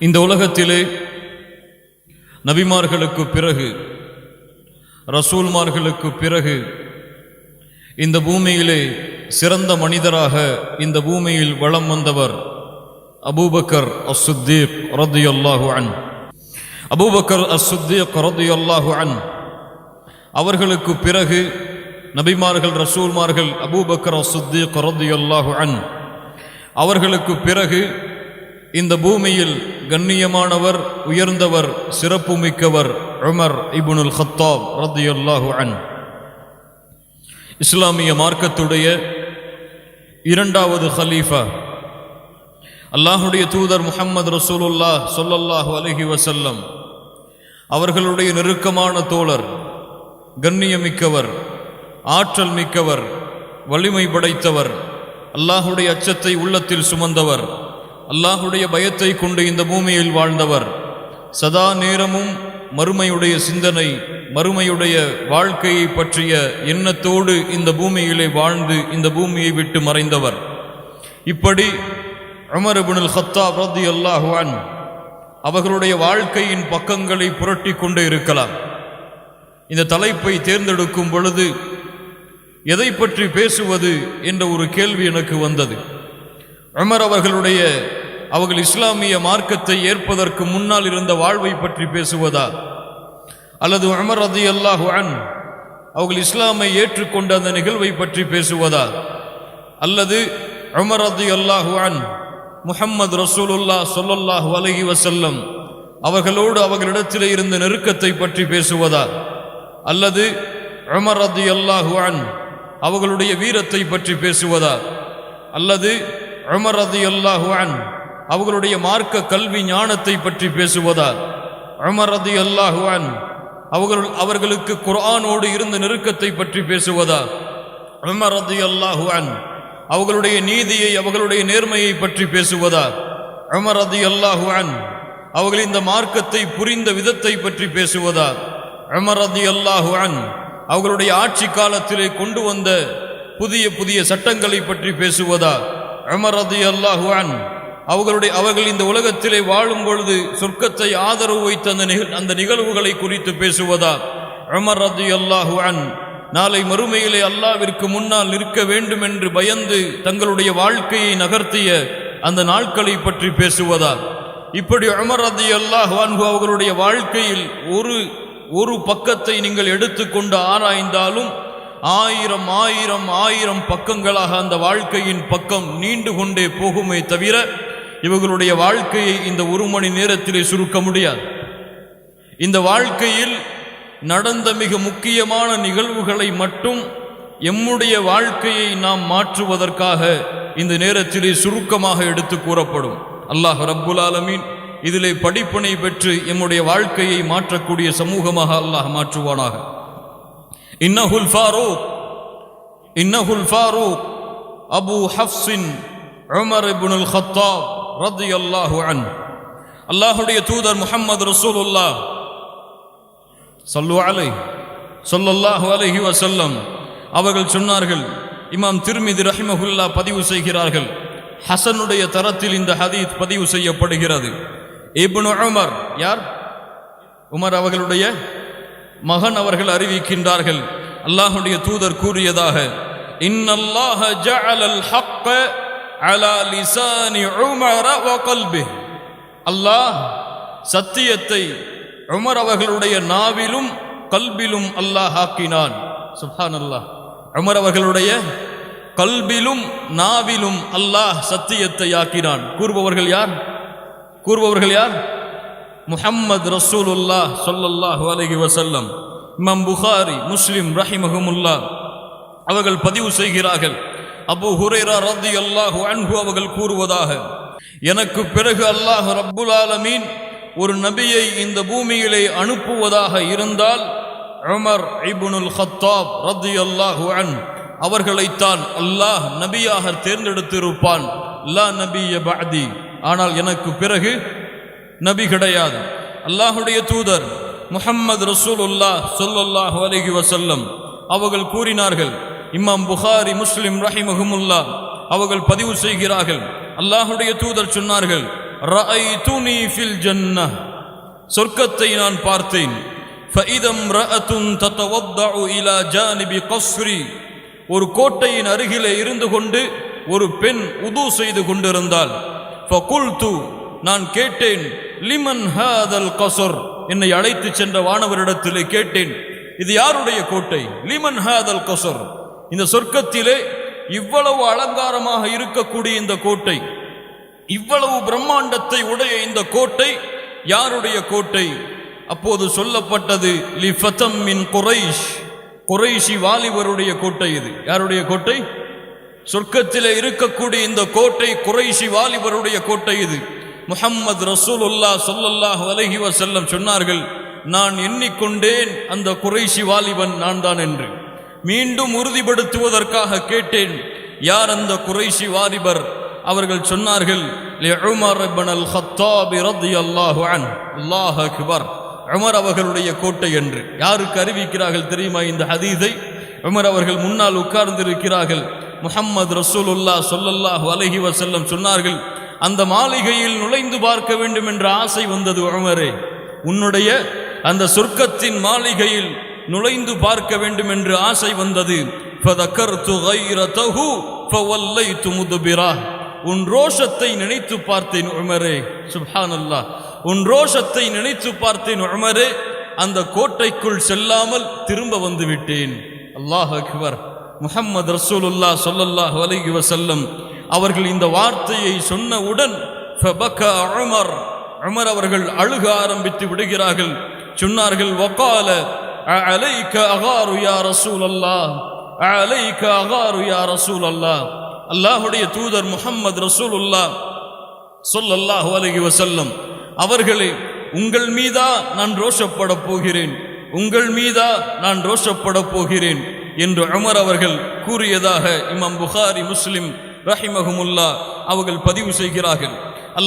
இந்த உலகத்திலே நபிமார்களுக்கு பிறகு ரசூல்மார்களுக்கு பிறகு இந்த பூமியிலே சிறந்த மனிதராக இந்த பூமியில் வலம் வந்தவர் அபூபக்கர் அசுத்தீப் ரதியல்லாஹு அன். அபூபக்கர் அஸ்ஸுத்தீக் ரதியல்லாஹு அன். அவர்களுக்கு பிறகு நபிமார்கள் ரசூல்மார்கள் அபூபக்கர் அஸ்ஸுத்தீக் ரதியல்லாஹு அன். அவர்களுக்கு பிறகு இந்த பூமியில் கண்ணியமானவர் உயர்ந்தவர் சிறப்பு மிக்கவர் உமர் இபுனுல் ஹத்தாப் ரத்தியுல்லாஹு அன் இஸ்லாமிய மார்க்கத்துடைய இரண்டாவது ஹலீஃபா அல்லாஹுடைய தூதர் முகமது ரசூலுல்லா சொல்லல்லாஹு அலஹி வசல்லம் அவர்களுடைய நெருக்கமான தோழர் கண்ணியமிக்கவர் ஆற்றல் மிக்கவர் வலிமை படைத்தவர் அல்லாஹுடைய அச்சத்தை உள்ளத்தில் சுமந்தவர் அல்லாஹுடைய பயத்தை கொண்டு இந்த பூமியில் வாழ்ந்தவர். சதா நேரமும் மறுமையுடைய சிந்தனை மறுமையுடைய வாழ்க்கையை பற்றிய எண்ணத்தோடு இந்த பூமியிலே வாழ்ந்து இந்த பூமியை விட்டு மறைந்தவர். இப்படி அமர் இப்னுல் ஹத்தா ரலியல்லாஹு அல்லாஹுவான் அவர்களுடைய வாழ்க்கையின் பக்கங்களை புரட்டி கொண்டு இருக்கலாம். இந்த தலைப்பை தேர்ந்தெடுக்கும் பொழுது எதை பற்றி பேசுவது என்ற ஒரு கேள்வி எனக்கு வந்தது. அமர் அவர்களுடைய அவர்கள் இஸ்லாமிய மார்க்கத்தை ஏற்பதற்கு முன்னால் இருந்த வாழ்வை பற்றி பேசுவதா? அல்லது அமர் அதி அல்லாஹு அன் அவர்கள் இஸ்லாமை ஏற்றுக்கொண்ட அந்த நிகழ்வை பற்றி பேசுவதா? அல்லது அமர் அதி அல்லாஹு அன் முஹம்மது ரசூலுல்லா சொல்லல்லாஹு அலஹி வசல்லம் அவர்களோடு அவர்களிடத்திலே இருந்த நெருக்கத்தை பற்றி பேசுவதா? அல்லது அமர் அதி அல்லாஹு அன் அவர்களுடைய வீரத்தை பற்றி பேசுவதா? அல்லது அமர் ரதி அல்லாஹு அன் அவர்களுடைய மார்க்க கல்வி ஞானத்தை பற்றி பேசுவதா அமரது அல்லாஹுவான் அவர்கள் அவர்களுக்கு குரானோடு இருந்த நெருக்கத்தை பற்றி பேசுவதா அமரது அல்லாஹுவான் அவர்களுடைய நீதியை அவர்களுடைய நேர்மையை பற்றி பேசுவதா அமரது அல்லாஹுவான் அவர்கள் இந்த மார்க்கத்தை புரிந்த விதத்தை பற்றி பேசுவதா அமரது அல்லாஹுவான் அவர்களுடைய ஆட்சி காலத்திலே கொண்டு வந்த புதிய புதிய சட்டங்களை பற்றி பேசுவதா அமரது அல்லாஹுவான் அவர்களுடைய அவர்கள் இந்த உலகத்திலே வாழும் பொழுது சொர்க்கத்தை ஆதரவு வைத்த அந்த நிகழ் அந்த நிகழ்வுகளை குறித்து பேசுவதா? அமர் ரது அல்லாஹு அன் நாளை மறுமையிலே அல்லாவிற்கு முன்னால் நிற்க வேண்டும் என்று பயந்து தங்களுடைய வாழ்க்கையை நகர்த்திய அந்த நாட்களை பற்றி பேசுவதா? இப்படி அமர் ரதி அல்லாஹ் அன்ஹு அவர்களுடைய வாழ்க்கையில் ஒரு ஒரு பக்கத்தை நீங்கள் எடுத்துக்கொண்டு ஆராய்ந்தாலும் ஆயிரம் ஆயிரம் ஆயிரம் பக்கங்களாக அந்த வாழ்க்கையின் பக்கம் நீண்டு கொண்டே போகுமே தவிர இவர்களுடைய வாழ்க்கையை இந்த ஒரு மணி நேரத்திலே சுருக்க முடியாது. இந்த வாழ்க்கையில் நடந்த மிக முக்கியமான நிகழ்வுகளை மட்டும் எம்முடைய வாழ்க்கையை நாம் மாற்றுவதற்காக இந்த நேரத்திலே சுருக்கமாக எடுத்து கூறப்படும். அல்லாஹ் ரப்புல் ஆலமீன் இதிலே படிப்பினை பெற்று எம்முடைய வாழ்க்கையை மாற்றக்கூடிய சமூகமாக அல்லாஹ் மாற்றுவானாக. இன்னஹுல் ஃபாரூக் இன்னஹுல் ஃபாரூக் அபு ஹஃப்ஸின் உமர் இப்னுல் ஹத்தாப் ரதியல்லாஹு அன் அல்லாஹுடைய தூதர் முஹம்மது ரசூலுல்லா சொல்லு அலை சொல்லல்லாஹு அலஹி வசல்லம் அவர்கள் சொன்னார்கள் இமாம் திருமிதி ரஹிமஹுல்லா பதிவு செய்கிறார்கள். ஹசனுடைய தரத்தில் இந்த ஹதீத் பதிவு செய்யப்படுகிறது. இப்னு உமர் யார்? உமர் அவர்களுடைய மகன் அவர்கள் அறிவிக்கின்றார்கள். அல்லாஹுடைய தூதர் கூறியதாக இன்னல்லாஹ ஜஅலல் ஹக்க அலா லிசானி அல்லாஹ் சத்தியத்தை உமர் அவர்களுடைய நாவிலும் கல்பிலும் அல்லாஹ் ஆக்கினான். சுஹான் அல்லாஹ் உமர் அவர்களுடைய கல்பிலும் நாவிலும் அல்லாஹ் சத்தியத்தை ஆக்கினான். கூறுபவர்கள் யார்? கூறுபவர்கள் யார்? முஹம்மது ரசூலுல்லா சொல்லல்லாஹு அலஹி வசல்லம் இமாம் புகாரி முஸ்லிம் ரஹிமஹமுல்லா அவர்கள் பதிவு செய்கிறார்கள். அபு ஹுரேரா ரதி அல்லாஹு அன்பு அவர்கள் கூறுவதாக எனக்கு பிறகு அல்லாஹ் ரப்புல் ஆலமீன் ஒரு நபியை இந்த பூமியிலே அனுப்புவதாக இருந்தால் உமர் ஐபுனுல் ஹத்தாப் ரத்தி அல்லாஹு அன் அவர்களைத்தான் அல்லாஹ் நபியாக தேர்ந்தெடுத்திருப்பான். லா நபிய பாதி ஆனால் எனக்கு பிறகு நபி கிடையாது. அல்லாஹுடைய தூதர் முஹம்மது ரசூலுல்லா சொல்லல்லாஹு அலைஹி வசல்லம் அவர்கள் கூறினார்கள் இம்மாம் புகாரி முஸ்லிம் ரஹிமஹமுல்லா அவர்கள் பதிவு செய்கிறார்கள். அல்லாஹுடைய தூதர் சொன்னார்கள் ஃபில் சொர்க்கத்தை நான் பார்த்தேன். ஃபஇதம் ஒரு கோட்டையின் அருகிலே இருந்து கொண்டு ஒரு பெண் உது செய்து கொண்டிருந்தாள். நான் கேட்டேன் லிமன் ஹாதல் கசர். என்னை அழைத்து சென்ற வானவரிடத்திலே கேட்டேன் இது யாருடைய கோட்டை? லிமன் ஹாதல் கசர். இந்த சொர்க்கத்திலே இவ்வளவு அலங்காரமாக இருக்கக்கூடிய இந்த கோட்டை இவ்வளவு பிரம்மாண்டத்தை உடைய இந்த கோட்டை யாருடைய கோட்டை? அப்போது சொல்லப்பட்டது லி ஃபதம் மின் குறைஷ். குறைஷி வாலிபருடைய கோட்டை இது. யாருடைய கோட்டை? சொர்க்கத்தில் இருக்கக்கூடிய இந்த கோட்டை குறைஷி வாலிபருடைய கோட்டை இது. முஹம்மது ரசூலுல்லா சொல்லல்லாஹ் அலைஹி வசல்லம் சொன்னார்கள் நான் எண்ணிக்கொண்டேன் அந்த குறைஷி வாலிபன் நான் தான் என்று. மீண்டும் உறுதிப்படுத்துவதற்காக கேட்டேன். யார் அந்த குறைஷி வாலிபர் அவர்கள் சொன்னார்கள் உமர் அல்லாஹ் அவர்களுடைய கோட்டை என்று. யாருக்கு அறிவிக்கிறார்கள் தெரியுமா இந்த ஹதீதை உமர் அவர்கள் முன்னால் உட்கார்ந்திருக்கிறார்கள். முஹம்மது ரசூலுல்லா சொல்லல்லாஹு அலஹி வசல்லம் சொன்னார்கள் அந்த மாளிகையில் நுழைந்து பார்க்க வேண்டும் என்ற ஆசை வந்தது உமரே. உன்னுடைய அந்த சொர்க்கத்தின் மாளிகையில் நுழைந்து பார்க்க வேண்டும் என்று ஆசை வந்தது. உன் ரோஷத்தை நினைத்து பார்த்தேன் உமரே. சுஹான் உன் ரோஷத்தை நினைத்து பார்த்தேன் உமரே. அந்த கோட்டைக்குள் செல்லாமல் திரும்ப வந்துவிட்டேன். அல்லாஹ் அக்பர். முஹம்மது ரசூலுல்லா சொல்லல்லாஹ் அலைகி வசல்லம் அவர்கள் இந்த வார்த்தையை சொன்னவுடன் உமர். உமர் அவர்கள் அழுக ஆரம்பித்து விடுகிறார்கள். சொன்னார்கள் வக்கால அலைக அகாரு யா ரசூலல்லாஹ். அலைக அகாரு யா ரசூலல்லாஹ். அல்லாஹுடைய தூதர் முஹம்மது ரசூலுல்லாஹ் சொல்லல்லாஹு அலைஹி வஸல்லம். அவர்களே உங்கள் மீதா நான் ரோஷப்பட போகிறேன். உங்கள் மீதா நான் ரோஷப்பட போகிறேன் என்று அமர் அவர்கள் கூறியதாக இமாம் புகாரி முஸ்லிம் ரஹிமஹுமுல்லா அவர்கள் பதிவு செய்கிறார்கள்.